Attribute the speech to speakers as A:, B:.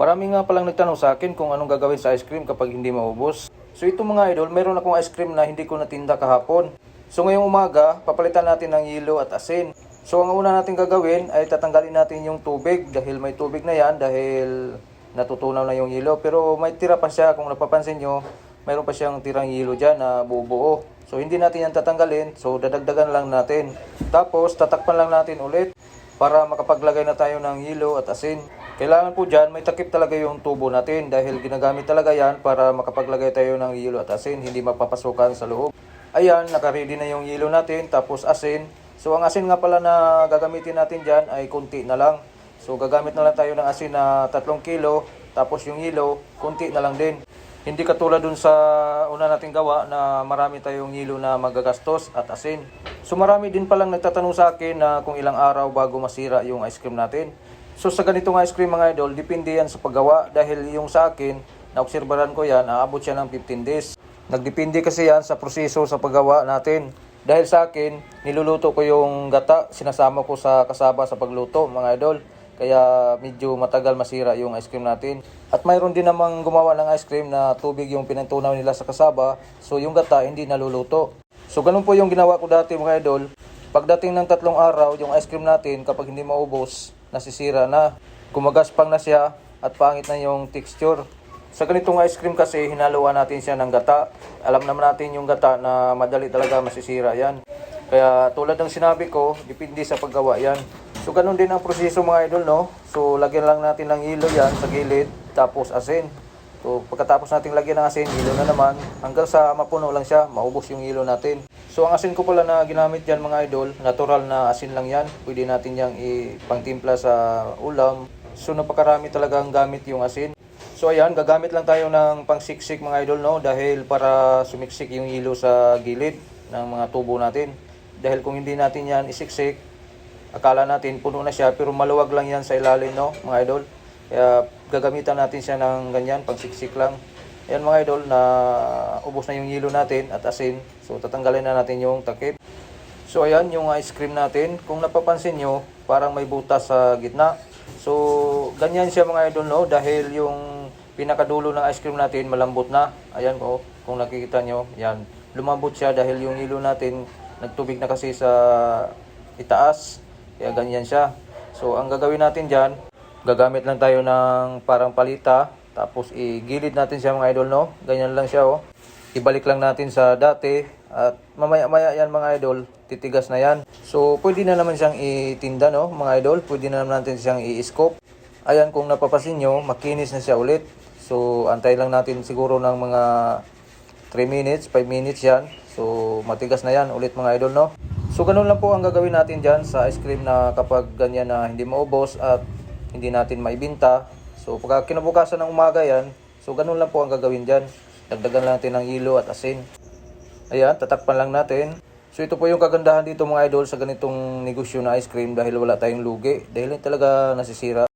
A: Marami nga palang nagtanong sa akin kung anong gagawin sa ice cream kapag hindi maubos. So ito mga idol, meron akong ice cream na hindi ko natinda kahapon. So ngayong umaga, papalitan natin ng yelo at asin. So ang una natin gagawin ay tatanggalin natin yung tubig dahil may tubig na yan dahil natutunaw na yung yelo. Pero may tira pa siya kung napapansin nyo, mayroon pa siyang tirang yelo dyan na buo-buo. So hindi natin yan tatanggalin, so dadagdagan lang natin. Tapos tatakpan lang natin ulit para makapaglagay na tayo ng yelo at asin. Kailangan po dyan, may takip talaga yung tubo natin dahil ginagamit talaga yan para makapaglagay tayo ng yelo at asin, hindi mapapasukan sa loob. Ayan, nakaready na yung yelo natin, tapos asin. So ang asin nga pala na gagamitin natin dyan ay kunti na lang. So gagamit na lang tayo ng asin na 3 kilo, tapos yung yelo, kunti na lang din. Hindi katulad dun sa una nating gawa na marami tayong yelo na magagastos at asin. So marami din palang nagtatanong sa akin na kung ilang araw bago masira yung ice cream natin. So sa ganitong ice cream mga idol, depende yan sa paggawa dahil yung sa akin, naobserbaran ko yan, aabot siya ng 15 days. Nagdepende kasi yan sa proseso sa paggawa natin. Dahil sa akin, niluluto ko yung gata, sinasama ko sa kasaba sa pagluto mga idol. Kaya medyo matagal masira yung ice cream natin. At mayroon din namang gumawa ng ice cream na tubig yung pinagtunaw nila sa kasaba. So yung gata hindi naluluto. So ganun po yung ginawa ko dati mga idol. Pagdating ng tatlong araw, yung ice cream natin kapag hindi maubos, nasisira na. Gumagaspang na siya at pangit na yung texture. Sa ganitong ice cream kasi, hinaluan natin siya ng gata. Alam naman natin yung gata na madali talaga masisira yan. Kaya tulad ng sinabi ko, depende sa paggawa yan. So ganun din ang proseso mga idol, no? So lagyan lang natin ng hilo yan sa gilid, tapos asin. So pagkatapos nating lagyan ng asin, hilo na naman. Hanggang sa mapuno lang siya, maubos yung hilo natin. So ang asin ko pala na ginamit yan mga idol, natural na asin lang yan. Pwede natin yang ipangtimpla sa ulam. So napakarami talagang gamit yung asin. So ayan, gagamit lang tayo ng pangsiksik mga idol no dahil para sumiksik yung hilo sa gilid ng mga tubo natin. Dahil kung hindi natin yan isiksik, akala natin puno na siya pero maluwag lang yan sa ilalim no mga idol. Kaya gagamitan natin siya ng ganyan, pangsiksik lang. Ayan mga idol na ubos na yung hilo natin at asin. So tatanggalin na natin yung takip. So ayan yung ice cream natin. Kung napapansin nyo, parang may butas sa gitna. So ganyan siya mga idol no dahil yung pinakadulo ng ice cream natin malambot na. Ayan ko, kung nakikita nyo, yan. Lumambot siya dahil yung hilo natin nagtubig na kasi sa itaas. Kaya ganyan siya. So ang gagawin natin dyan, gagamit lang tayo ng parang palita. Tapos igilid natin siya mga idol no. Ganyan lang siya oh. Ibalik lang natin sa dati. At mamaya-maya yan mga idol, titigas na yan. So pwede na naman siyang itinda no mga idol. Pwede na naman natin siyang i-scope. Ayan kung napapasin nyo, makinis na siya ulit. So antay lang natin siguro ng mga 3 minutes, 5 minutes yan. So matigas na yan ulit mga idol no. So ganun lang po ang gagawin natin dyan sa ice cream na kapag ganyan na hindi maubos at hindi natin maibinta. So pagka kinabukasan ng umaga yan, so ganun lang po ang gagawin dyan. Dagdagan lang natin ng hilo at asin. Ayan, tatakpan lang natin. So ito po yung kagandahan dito mga idol sa ganitong negosyo na ice cream dahil wala tayong lugi. Dahil talaga nasisira.